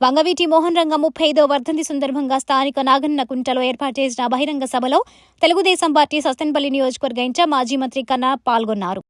వంగవీటి మోహన్ రంగ ముప్పై ఐదో వర్ధంతి సందర్భంగా స్థానిక నాగన్న కుంటలో ఏర్పాటు చేసిన బహిరంగ సభలో తెలుగుదేశం పార్టీ సస్తెనపల్లి నియోజకవర్గ ఇన్ఛార్జ్ మాజీ మంత్రి కన్నా పాల్గొన్నారు.